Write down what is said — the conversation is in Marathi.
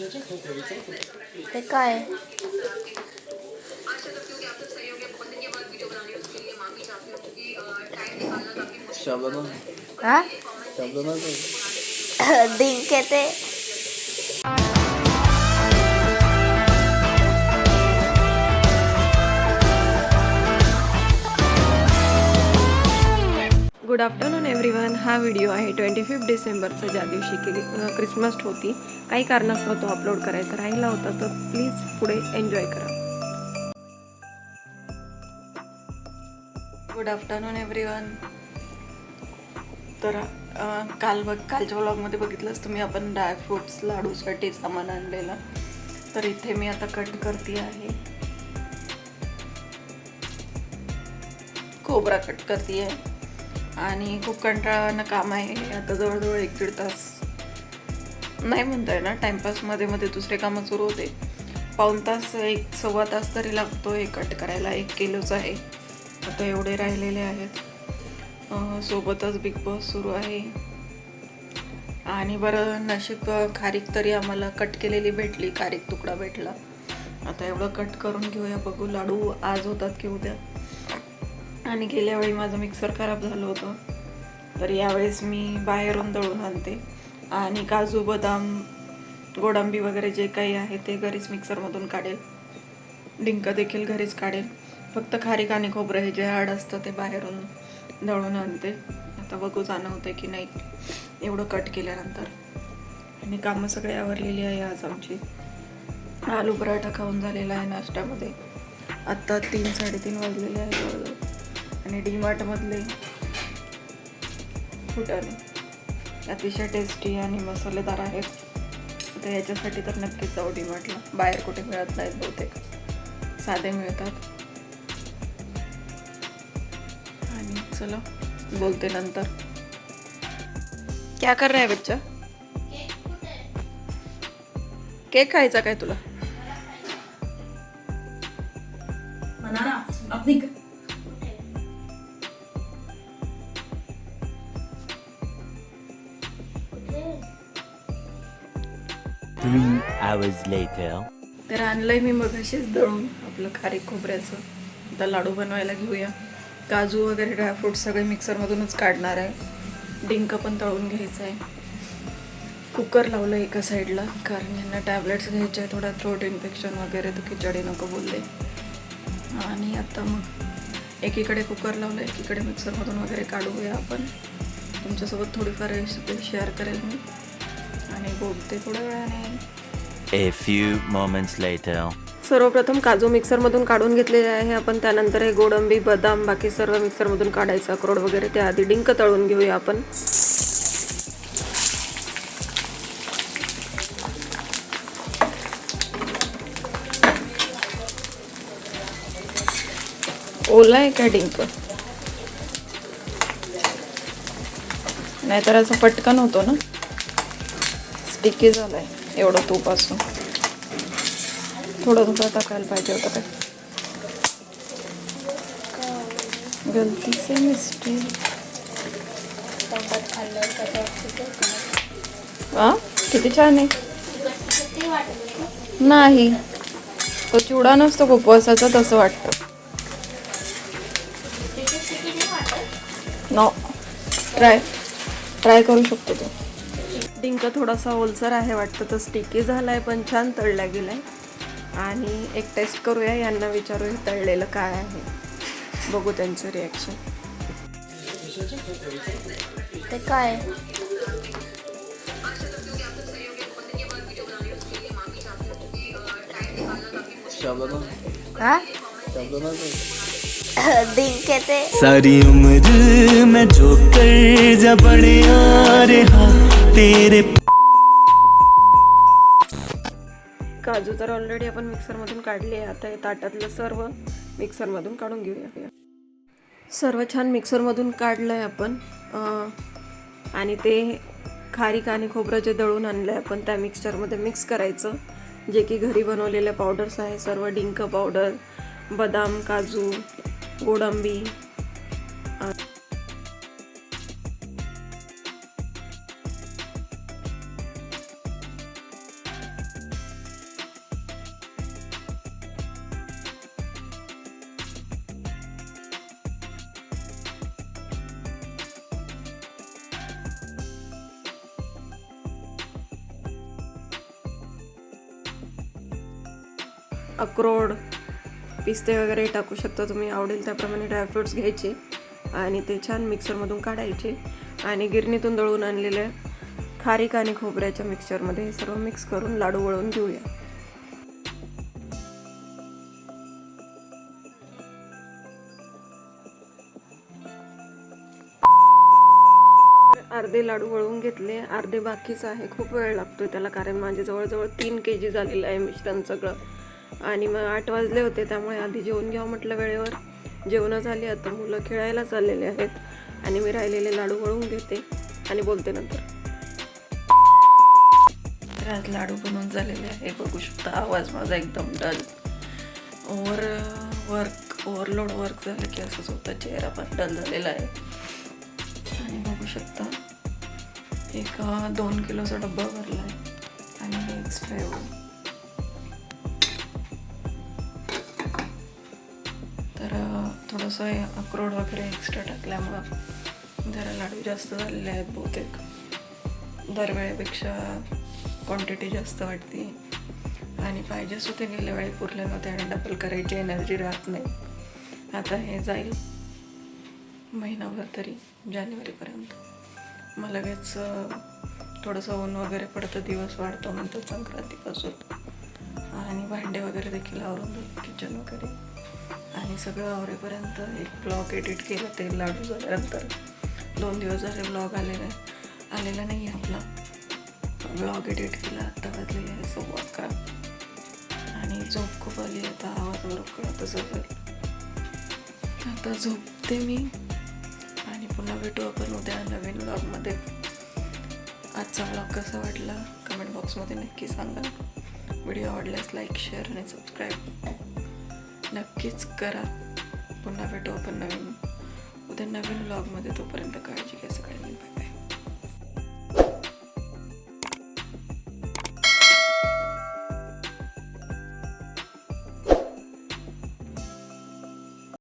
हे काय? शाबदाना हा? शाबदाना डिंक येते गुड आफ्टरनून एव्हरीवन हा व्हिडिओ आहे ट्वेंटी फिफ्थ डिसेंबरचा ज्या दिवशी की क्रिसमस होती. काही कारणास्तव तो अपलोड करायचा राहिला होता तर प्लीज पुढे एन्जॉय करा. गुड आफ्टरनून एव्हरीवन तर काल बघ कालच्या व्लॉगमध्ये बघितलंच तुम्ही आपण ड्रायफ्रुट्स लाडूसाठी सामान आणलेलं. तर इथे मी आता कट करते आहे. खोबरा कट करते आहे. आणि खूप कंटाळानं काम आहे. आता जवळजवळ एक दीड तास. नाही म्हणता येणार टाईमपासमध्ये मध्ये दुसरे कामं सुरू होते. पाऊण तास एक सव्वा तास तरी लागतो हे कट करायला एक किलोच आहे. आता एवढे राहिलेले आहेत. सोबतच बिग बॉस सुरू आहे. आणि बरं नशीब खारीक तरी आम्हाला कट केलेली भेटली. खारीक तुकडा भेटला. आता एवढं कट करून घेऊया बघू. लाडू आज होतात की उद्या? आणि गेल्या वेळी माझं मिक्सर खराब झालं होतं. तर यावेळेस मी बाहेरून दळून आणते. आणि काजू बदाम गोडांबी वगैरे जे काही आहे ते घरीच मिक्सरमधून काढेल. डिंक देखील घरीच काढेल. फक्त खारीक आणि खोबरं हे जे हाड असतं ते बाहेरून दळून आणते. आता बघू जाणं होतं की नाही. एवढं कट केल्यानंतर. आणि कामं सगळी आवरलेली आहे आज आमची. आलू पराठा खाऊन झालेला आहे नाश्त्यामध्ये. आत्ता तीन साडेतीन वाजलेले आहे आणि डी मार्टमधले फुटाणे. अतिशय टेस्टी आणि मसालेदार आहेत. तर याच्यासाठी तर नक्कीच जाऊ डी मार्टला बाहेर कुठे मिळत नाहीत बहुतेक. साधे मिळतात. आणि चला बोलते नंतर. क्या कर रहा है बच्चा? केक खायचा काय तुला? अपनी तर आणलंय मी मग असेच दळून आपलं खारी खोबऱ्याचं. आता लाडू बनवायला घेऊया. काजू वगैरे ड्रायफ्रूट सगळे मिक्सरमधूनच काढणार आहे. डिंक पण तळून घ्यायचं आहे. कुकर लावलं एका साईडला कारण यांना टॅबलेट्स घ्यायचे आहे थोडा थ्रोट इन्फेक्शन वगैरे तर खिचडी नको बोलले. आणि आता मग एकीकडे कुकर लावलं एकीकडे मिक्सरमधून वगैरे काढूया आपण. तुमच्यासोबत थोडीफार रेसिपी शेअर करेल मी. आणि बोलते थोड्या वेळाने. A few moments later. सर्वप्रथम काजू मिक्सरमधून काढून घेतलेले आहे. आपण त्यानंतर हे गोडंबी बदाम बाकी सर्व मिक्सरमधून काढायचं. अक्रोड वगैरे त्या आधी डिंक तळून घेऊया आपण. ओला आहे का डिंक? नाहीतर असं पटकन होतो ना. स्टिकी आहे एवढं तूप असून थोडं थोडं टाकायला पाहिजे होतं काय. गलती से मिस्टेक हां? हा किती छान आहे. नाही. तो चिवडा नसतो खूप उपवासाचा तसं वाटतं. नो ट्राय ट्राय करू शकतो तो. डिंक थोडासा ओलसर आहे वाटतं तर स्टिकी झाला आहे पण छान तळला गेला आहे आणि एक टेस्ट करूया यांना विचारू हे तळलेलं काय आहे. बघू त्यांचं रिॲक्शन ते काय? हा? शाबदाना डिंक येते सारी उम्र मैं जो कर जा बड़े आ रहा तेरे काजू तर ऑलरेडी आपण मिक्सरमधून काढले आहे. आता हे ताटातलं सर्व मिक्सरमधून काढून घेऊया. सर्व छान मिक्सरमधून काढलं आहे आपण आणि ते खारीक आणि खोबरं जे दळून आणलं आहे आपण त्या मिक्सचरमध्ये मिक्स करायचं. जे की घरी बनवलेले पावडर्स आहे सर्व डिंक पावडर बदाम काजू कोडंबी. अक्रोड. पिस्ते वगैरे टाकू शकता तुम्ही. आवडेल त्याप्रमाणे ड्रायफ्रुट्स घ्यायचे आणि ते छान मिक्सरमधून काढायचे. आणि गिरणीतून दळून आणलेल्या खारीक आणि खोबऱ्याच्या मिक्सचरमध्ये हे सर्व मिक्स करून लाडू वळून घेऊया. अर्धे लाडू वळून घेतले. अर्धे बाकीच आहे. खूप वेळ लागतोय त्याला कारण माझे जवळजवळ तीन के जी झालेलं आहे मिश्रण सगळं. आणि मग आठ वाजले होते त्यामुळे आधी जेवण घ्यावं म्हटलं वेळेवर. जेवणं झाली आता मुलं खेळायला चाललेले आहेत. आणि मी राहिलेले लाडू वळून घेते आणि बोलते नंतर. तर आज लाडू बनवून झालेले आहे. बघू शकता आवाज माझा एकदम dull. Over work overload work झालं की असंच होतं चेहरा पण डल झालेला आहे. आणि बघू शकता एक दोन किलोचा डब्बा भरला आहे. आणि एक्स्ट्रा एवढं थोडंसं हे अक्रोड वगैरे एक्स्ट्रा टाकल्यामुळं जरा लाडू जास्त झालेले आहेत बहुतेक. दरवेळेपेक्षा क्वांटिटी जास्त वाटते. आणि पाहिजेच होते गेल्या वेळी पुरले नव्हते आणि डबल करायची एनर्जी राहत नाही. आता हे जाईल महिनाभर तरी जानेवारीपर्यंत. मग लगेच थोडंसं ऊन वगैरे पडतं दिवस वाढतो म्हणतात संक्रांतीपासून. आणि भांडे वगैरे देखील आवरून किचन वगैरे. आणि सगळं आवरेपर्यंत एक ब्लॉग एडिट केलं ते लाडू झाल्यानंतर दोन दिवस झाले ब्लॉग आलेला आलेला नाही आहे आपला. ब्लॉग एडिट केला आत्ता बदलेला आहे सव्वा अकरा. आणि झोप खूप आली आता आवाजावर कळतच असेल आता झोपते मी आणि पुन्हा भेटू आपण उद्या नवीन ब्लॉगमध्ये आजचा ब्लॉग कसा वाटला? कमेंट बॉक्समध्ये नक्की सांगा. व्हिडिओ आवडल्यास लाईक शेअर आणि सबस्क्राईब नक्कीच करा. पुन्हा भेटू आपण नवीन उद्या नवीन ब्लॉगमध्ये तोपर्यंत काळजी घ्या